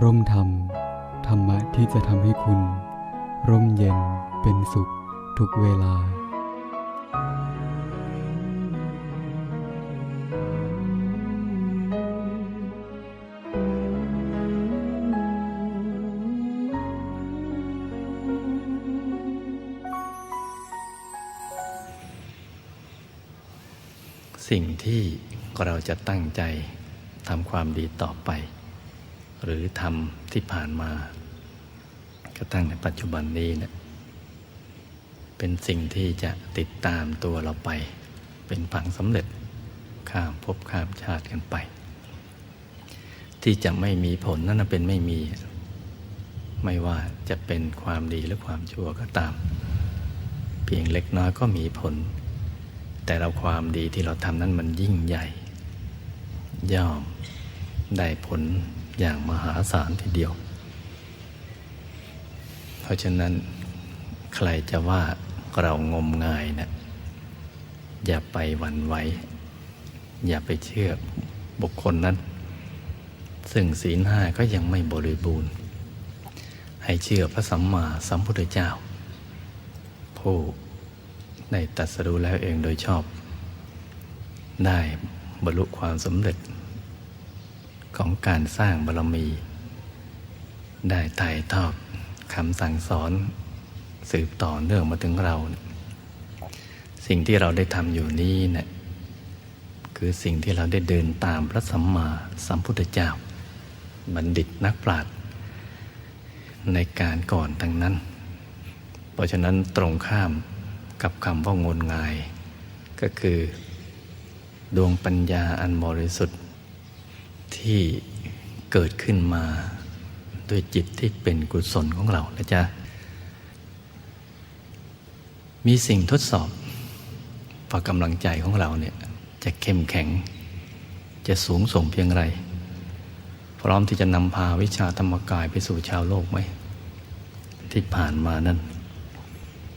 ร่มธรรม ธรรมะที่จะทำให้คุณ ร่มเย็นเป็นสุขทุกเวลา สิ่งที่เราจะตั้งใจทำความดีต่อไป หรือทำที่ผ่านมาก็ตั้งในปัจจุบันนี้เนะเป็นสิ่งที่จะติดตามตัวเราไป เป็นผังสำเร็จข้ามภพข้ามชาติกันไป ที่จะไม่มีผลนั่นเป็นไม่มี ไม่ว่าจะเป็นความดีหรือความชั่วก็ตาม เพียงเล็กน้อยก็มีผล แต่เราความดีที่เราทำนั้นมันยิ่งใหญ่ ย่อมได้ผล อย่างมหาศาลทีเดียว เพราะฉะนั้นใครจะว่าเรางมงายนะอย่าไปหวั่นไหวอย่าไปเชื่อบุคคลนั้น ซึ่งศีลห้าก็ยังไม่บริบูรณ์ ให้เชื่อพระสัมมาสัมพุทธเจ้า ผู้ได้ตรัสรู้แล้วเองโดยชอบ ได้บรรลุความสำเร็จ ของการสร้างบารมี ได้ถ่ายทอดคำสั่งสอน สืบต่อเนื่องมาถึงเรา สิ่งที่เราได้ทำอยู่นี้เนะี่ยคือสิ่งที่เราได้เดินตามพระสัมมาสัมพุทธเจ้า บัณฑิตนักปราชญ์ในการก่อนทั้งนั้น เพราะฉะนั้นตรงข้ามกับคำว่างนงาย ก็คือ ดวงปัญญาอันบริสุทธิ์ ที่เกิดขึ้นมาด้วยจิตที่เป็นกุศลของเรานะจ๊ะ มีสิ่งทดสอบว่ากำลังใจของเราเนี่ยจะเข้มแข็ง จะสูงส่งเพียงไร พร้อมที่จะนำพาวิชาธรรมกายไปสู่ชาวโลกไหม ที่ผ่านมานั้น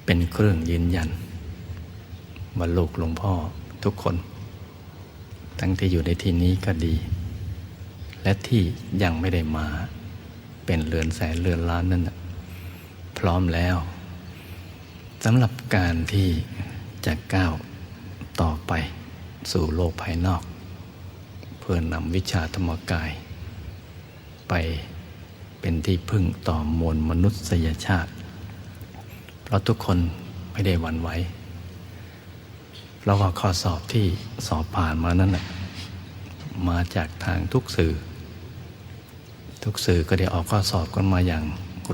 เป็นเครื่องยืนยันว่าลูกหลวงพ่อทุกคน ทั้งที่อยู่ในที่นี้ก็ดี และที่ยังไม่ได้มา เป็นเรือนแสนเรือนล้านนั่นนะพร้อมแล้วสำหรับการที่จะก้าวต่อไปสู่โลกภายนอก เพื่อนำวิชาธรรมกาย ไปเป็นที่พึ่งต่อมวลมนุษยชาติ เพราะทุกคนไม่ได้หวั่นไหวเราะว่าข้อสอบที่สอบผ่านมานั้นนะมาจากทางทุกสื่อ ทุกสื่อก็ได้ออกข้อสอบกันมาอย่าง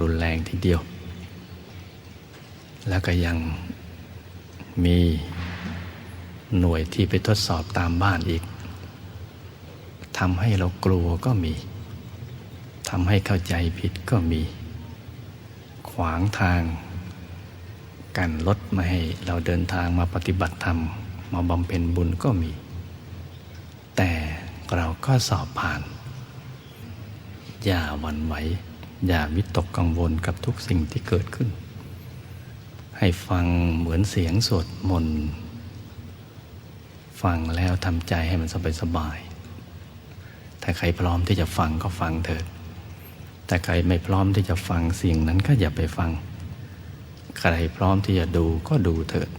รุนแรงทีเดียว แล้วก็ยังมีหน่วยที่ไปทดสอบตามบ้านอีกทำให้เรากลัวก็มีทำให้เข้าใจผิดก็มี ขวางทางกันลดไม่ให้เราเดินทางมาปฏิบัติธรรม มาบำเพ็ญบุญก็มี แต่เราก็สอบผ่าน อย่าหวั่นไหว อย่าวิตกกังวลกับทุกสิ่งที่เกิดขึ้น ให้ฟังเหมือนเสียงสวดมนต์ฟังแล้วทำใจให้มันสบายๆถ้าใครพร้อมที่จะฟังก็ฟังเถิด แต่ใครไม่พร้อมที่จะฟังสิ่งนั้นก็อย่าไปฟัง ใครพร้อมที่จะดูก็ดูเถิด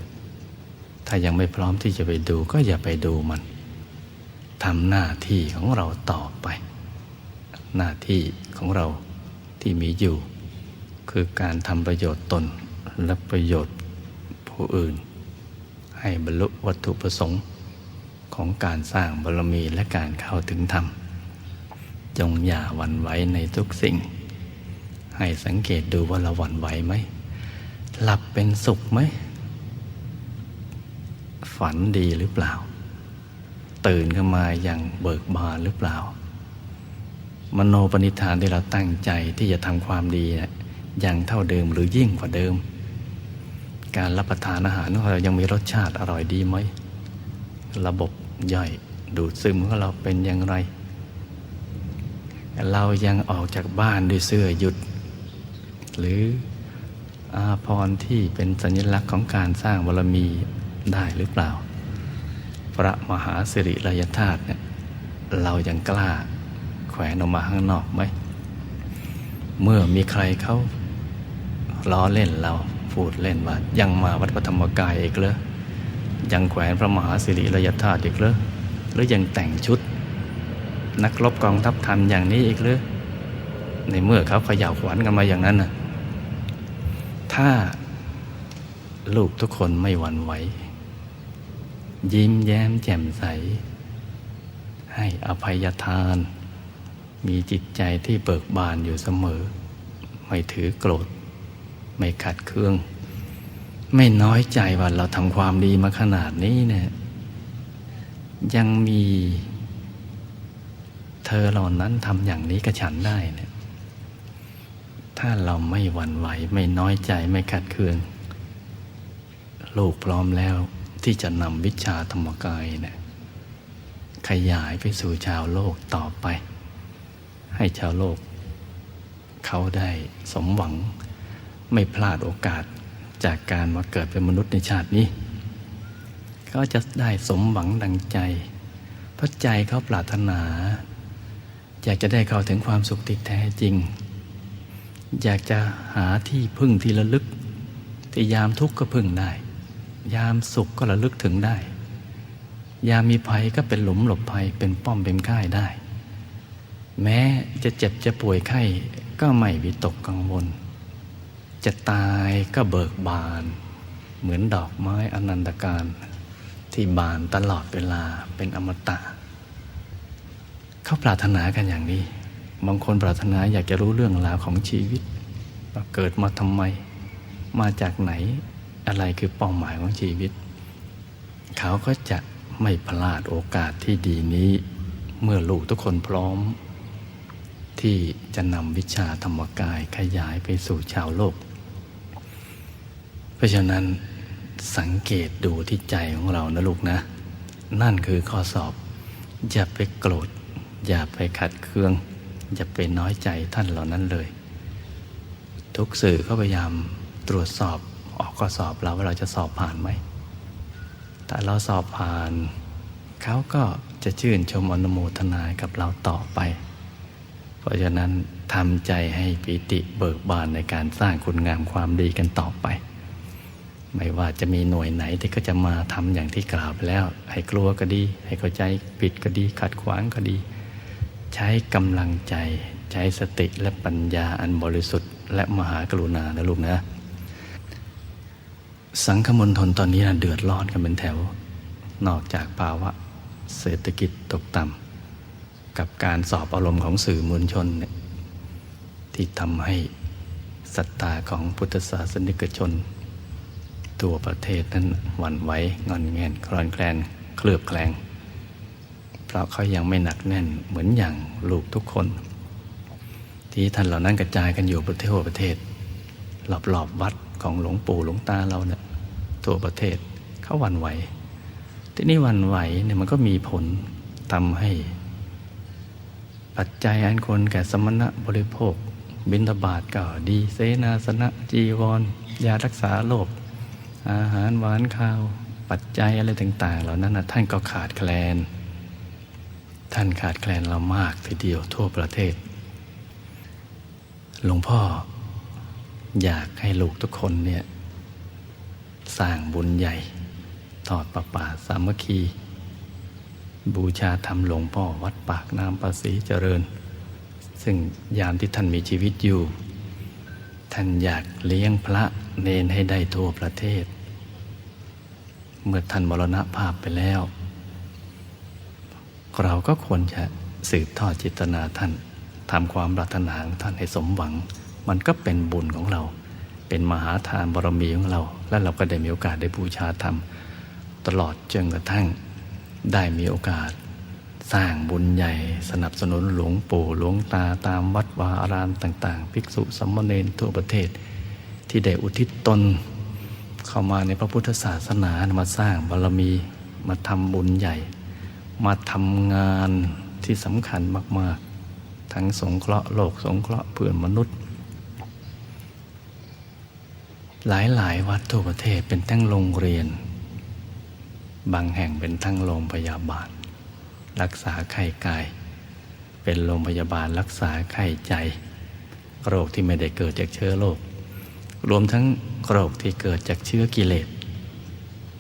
ถ้ายังไม่พร้อมที่จะไปดูก็อย่าไปดูมันทำหน้าที่ของเราต่อไป หน้าที่ของเราที่มีอยู่ คือการทำประโยชน์ตนและประโยชน์ผู้อื่น ให้บรรลุวัตถุประสงค์ของการสร้างบารมีและการเข้าถึงธรรม จงอย่าหวั่นไหวในทุกสิ่ง ให้สังเกตดูว่าเราหวั่นไหวไหมหลับเป็นสุขไหม ฝันดีหรือเปล่า ตื่นขึ้นมาอย่างเบิกบานหรือเปล่า มโนปณิธานที่เราตั้งใจที่จะทำความดีนะยังเท่าเดิมหรือยิ่งกว่าเดิม การรับประทานอาหารของเรายังมีรสชาติอร่อยดีไหม ระบบย่อยดูดซึมของเราเป็นอย่างไร เรายังออกจากบ้านด้วยเสื้อหยุด หรืออาพรที่เป็นสัญลักษณ์ของการสร้างบารมีได้หรือเปล่า พระมหาสิริรายธาตุเนี่ยเรายังกล้า แขวนออกมาข้างนอกไหม เมื่อมีใครเขาล้อเล่นเราพูดเล่นว่า ยังมาวัดพระธรรมกายอีกเหรอยังแขวนพระมหาสิริรยธาตุอีกเหรอหรือยังแต่งชุด นักรบกองทัพทันอย่างนี้อีกหรือในเมื่อเขาขย่าขวัญกันมาอย่างนั้นน่ะถ้าลูกทุกคนไม่หวั่นไหว ยิ้มแย้มแจ่มใส ให้อภัยทาน มีจิตใจที่เบิกบานอยู่เสมอ ไม่ถือโกรธ ไม่ขัดเคือง ไม่น้อยใจว่าเราทำความดีมาขนาดนี้เนี่ยยังมีเธอเหล่านั้นทำอย่างนี้กับฉันได้เนี่ยถ้าเราไม่หวั่นไหว ไม่น้อยใจไม่ขัดเคือง ลูกพร้อมแล้วที่จะนำวิชาธรรมกายเนี่ยขยายไปสู่ชาวโลกต่อไป ให้ชาวโลก เขาได้สมหวังไม่พลาดโอกาสจากการมาเกิดเป็นมนุษย์ในชาตินี้ เขาจะได้สมหวังดังใจ เพราะใจเขาปรารถนา อยากจะได้เข้าถึงความสุขที่แท้จริง อยากจะหาที่พึ่งที่ระลึก ที่ยามทุกข์ก็พึ่งได้ ยามสุขก็ระลึกถึงได้ ยามมีภัยก็เป็นหลุมหลบภัยเป็นป้อมเป็นค่ายได้ แม้จะเจ็บจะป่วยไข้ก็ไม่วิตกกังวล จะตายก็เบิกบาน เหมือนดอกไม้อนันตการที่บานตลอดเวลาเป็นอมตะ เขาปรารถนากันอย่างนี้ บางคนปรารถนาอยากจะรู้เรื่องราวของชีวิตว่าเกิดมาทำไม มาจากไหนอะไรคือเป้าหมายของชีวิต เขาก็จะไม่พลาดโอกาสที่ดีนี้ เมื่อลูกทุกคนพร้อม ที่จะนำวิชาธรรมกายขยายไปสู่ชาวโลก เพราะฉะนั้นสังเกตดูที่ใจของเรานะลูกนะ นั่นคือข้อสอบ อย่าไปโกรธ อย่าไปขัดเคือง อย่าไปน้อยใจท่านเหล่านั้นเลย ทุกสื่อก็พยายามตรวจสอบออกข้อสอบเราว่าเราจะสอบผ่านไหมแต่เราสอบผ่าน เขาก็จะชื่นชมอนุโมทนากับเราต่อไป เพราะฉะนั้นทำใจให้ปิติเบิกบานในการสร้างคุณงามความดีกันต่อไป ไม่ว่าจะมีหน่วยไหนที่ก็จะมาทำอย่างที่กล่าวไปแล้ว ให้กลัวก็ดี ให้เข้าใจผิดก็ดี ขัดขวางก็ดี ใช้กำลังใจ ใช้สติและปัญญาอันบริสุทธิ์ และมหากรุณานะลูกนะ สังคมณฑลตอนนี้นะเดือดร้อนกันเป็นแถว นอกจากภาวะ เศรษฐกิจตกต่ำ กับการสอบอารมณ์ของสื่อมวลชน ที่ทำให้ศรัทธาของพุทธศาสนิกชน ตัวประเทศนั้นหวั่นไหวงอนแงนคลอนแคลนเคลือบแคลง เพราะเขายังไม่หนักแน่นเหมือนอย่างลูกทุกคน ที่ท่านเหล่านั้นกระจายกันอยู่ประเทศตัวประเทศรอบๆวัดของหลวงปู่หลวงตาเราเนี่ยทั่วประเทศเขาหวั่นไหว ที่นี่หวั่นไหวเนี่ยมันก็มีผลทำให้ ปัจจัยอันควรแก่สมณะบริโภค บิณฑบาตก็ดี เสนาสนะจีวร ยารักษาโรคอาหารหวานข้าว ปัจจัยอะไรต่าง ๆ เหล่านั้นนะท่านก็ขาดแคลน ท่านขาดแคลนเรามากทีเดียวทั่วประเทศ หลวงพ่ออยากให้ลูกทุกคนเนี่ยสร้างบุญใหญ่ ทอดประป่าสามัคคี บูชาธรรมหลวงพ่อวัดปากน้ำประสีเจริญ ซึ่งยามที่ท่านมีชีวิตอยู่ ท่านอยากเลี้ยงพระเนนให้ได้ทั่วประเทศ เมื่อท่านมรณภาพไปแล้ว เราก็ควรจะสืบทอดจิตนาท่านทำความปรารถนาของท่านให้สมหวัง มันก็เป็นบุญของเรา เป็นมหาทานบารมีของเรา และเราก็ได้มีโอกาสได้บูชาธรรม ตลอดจนกระทั่ง ได้มีโอกาส สร้างบุญใหญ่ สนับสนุนหลวงปู่หลวงตาตามวัดวาอารามต่าง ๆ ภิกษุสามเณรทั่วประเทศ ที่ได้อุทิศตน เข้ามาในพระพุทธศาสนามาสร้างบารมีมาทำบุญใหญ่ มาทำงานที่สำคัญมาก ๆ ทั้งสงเคราะห์โลกสงเคราะห์เพื่อนมนุษย์ หลาย ๆ วัดทั่วประเทศเป็นทั้งโรงเรียน บางแห่งเป็นทั้งโรงพยาบาล รักษาไข้กาย เป็นโรงพยาบาลรักษาไข้ใจ โรคที่ไม่ได้เกิดจากเชื้อโรค รวมทั้งโรคที่เกิดจากเชื้อกิเลส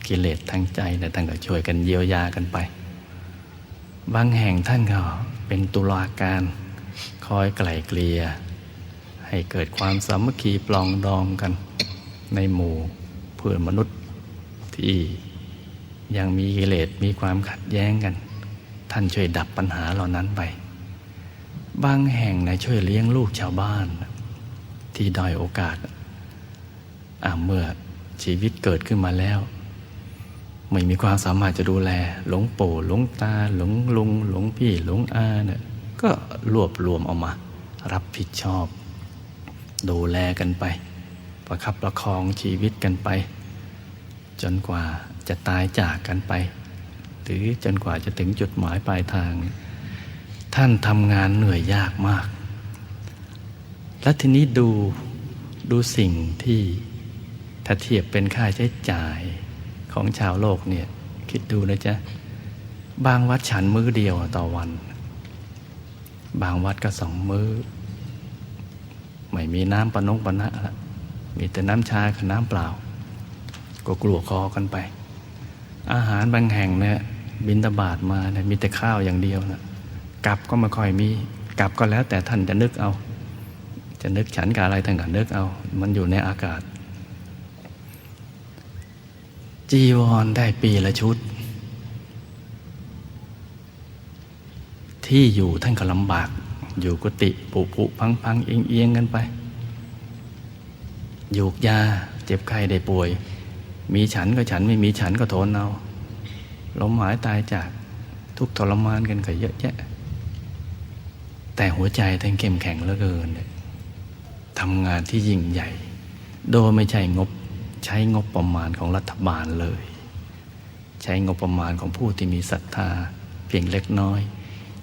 กิเลสทางใจนะท่านก็ช่วยกันเยียวยากันไป บางแห่งท่านก็เป็นตุลาการคอยไกล่เกลี่ยให้เกิดความสามัคคีปลองดองกันในหมู่เพื่อนมนุษย์ที่ ยังมีกิเลสมีความขัดแย้งกัน ท่านช่วยดับปัญหาเหล่านั้นไป บางแห่งนะช่วยเลี้ยงลูกชาวบ้าน ที่ด้อยโอกาสเมื่อชีวิตเกิดขึ้นมาแล้ว ไม่มีความสามารถจะดูแล หลวงปู่หลวงตา หลวงลุง หลวงพี่หลวงอาเนี่ยก็รวบรวมเอามา รับผิดชอบ ดูแลกันไป ประคับประคองชีวิตกันไป จนกว่า จะตายจากกันไป หรือจนกว่าจะถึงจุดหมายปลายทาง ท่านทำงานเหนื่อยยากมาก และทีนี้ดูดูสิ่งที่ถ้าเทียบเป็นค่าใช้จ่ายของชาวโลกเนี่ย คิดดูนะจ๊ะ บางวัดฉันมื้อเดียวต่อวัน บางวัดก็สองมื้อ ไม่มีน้ำปะนงปะนะละมีแต่น้ำชากับน้ำเปล่า ก็กลัวคอกันไป อาหารบางแห่งเนี่ยบินตบาทมาเนี่ยมีแต่ข้าวอย่างเดียวนะกลับก็ไม่ค่อยมีกลับก็แล้วแต่ท่านจะนึกเอา จะนึกฉันกับอะไรท่านก็นึกเอา มันอยู่ในอากาศ จีวรได้ปีละชุด ที่อยู่ท่านก็ลำบาก อยู่กุฏิปุปุพังพังเอียงเอียงกันไปยูกยาเจ็บไข้ได้ป่วย มีฉันก็ฉันไม่มีฉันก็ทนเอาล้มหายตายจากทุกทรมานกันก็เยอะแยะ แต่หัวใจท่านเข้มแข็งเหลือเกินทำงานที่ยิ่งใหญ่ โดยไม่ใช่งบใช้งบประมาณของรัฐบาลเลย ใช้งบประมาณของผู้ที่มีศรัทธาเพียงเล็กน้อย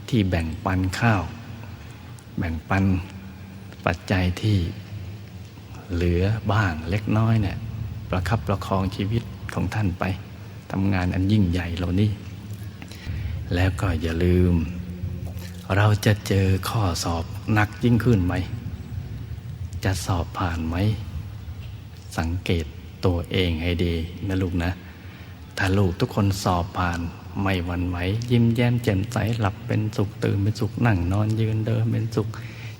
ที่แบ่งปันข้าว แบ่งปันปัจจัยที่เหลือบ้างเล็กน้อยเนี่ย ประคับประคองชีวิตของท่านไปทำงานอันยิ่งใหญ่เหล่านี้ แล้วก็อย่าลืม เราจะเจอข้อสอบหนักยิ่งขึ้นไหม จะสอบผ่านไหม สังเกตตัวเองให้ดีนะลูกนะ ถ้าลูกทุกคนสอบผ่านไม่หวั่นไหวยิ้มแย้มแจ่มใสหลับเป็นสุขตื่นเป็นสุขนั่งนอนยืนเดินเป็นสุข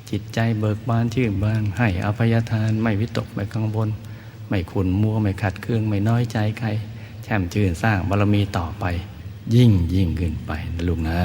จิตใจเบิกบานชื่นบานให้อภัยทานไม่วิตกไม่กังวล ไม่ขุนมัวไม่ขัดเครื่องไม่น้อยใจใคร แช่มชื่นสร้างบารมีต่อไป ยิ่งยิ่งขึ้นไปนะลูกนะ